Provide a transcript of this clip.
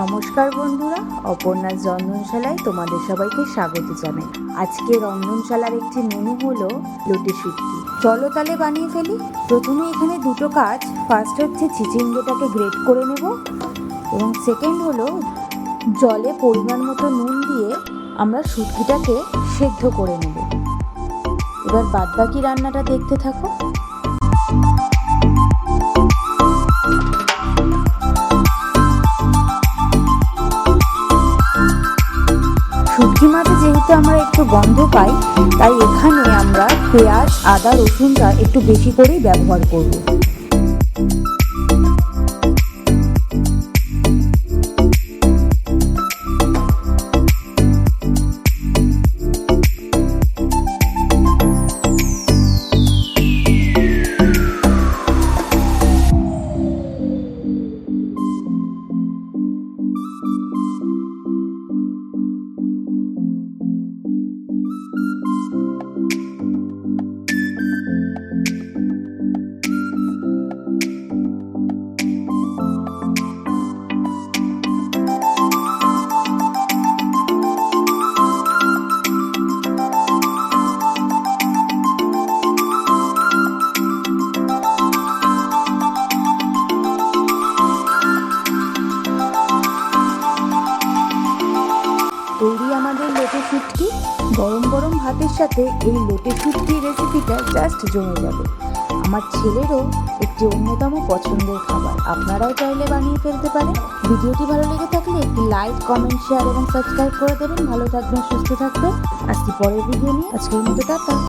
নমস্কার বন্ধুরা, অপর্ণার রন্ধনশালায় তোমাদের সবাইকে স্বাগত জানাই। আজকে রন্ধনশালার একটি মেনু হলো লটে শুটকি চলো তালে বানিয়ে ফেলি। প্রথমে এখানে দুটো কাজ। ফার্স্ট হচ্ছে চিচিঙ্গেটাকে গ্রেট করে নেব এবং সেকেন্ড হলো জলে পরিমাণ মতো নুন দিয়ে আমরা শুটকিটাকে সেদ্ধ করে নেব। এবার বাদবাকি রান্নাটা দেখতে থাকো। যেহেতু আমরা একটু গন্ধ পাই, তাই এখানে আমরা পেঁয়াজ, আদা, রসুনটা একটু বেশি করেই ব্যবহার করব। আমাদের লোটে শুটকি? গরম গরম ভাতের সাথে এই লোটে শুটকি রেসিপিটা জাস্ট জমে যাবে। আমার ছেলেরও একটি অন্যতম পছন্দের খাবার। আপনারাও চাইলে বানিয়ে ফেলতে পারেন। ভিডিওটি ভালো লেগে থাকলে একটি লাইক কমেন্ট শেয়ার এবং সাবস্ক্রাইব করে দেবেন। ভালো থাকবেন, সুস্থ থাকবেন। আজকে পরের ভিডিও নিয়ে আজকের মতো টাটা।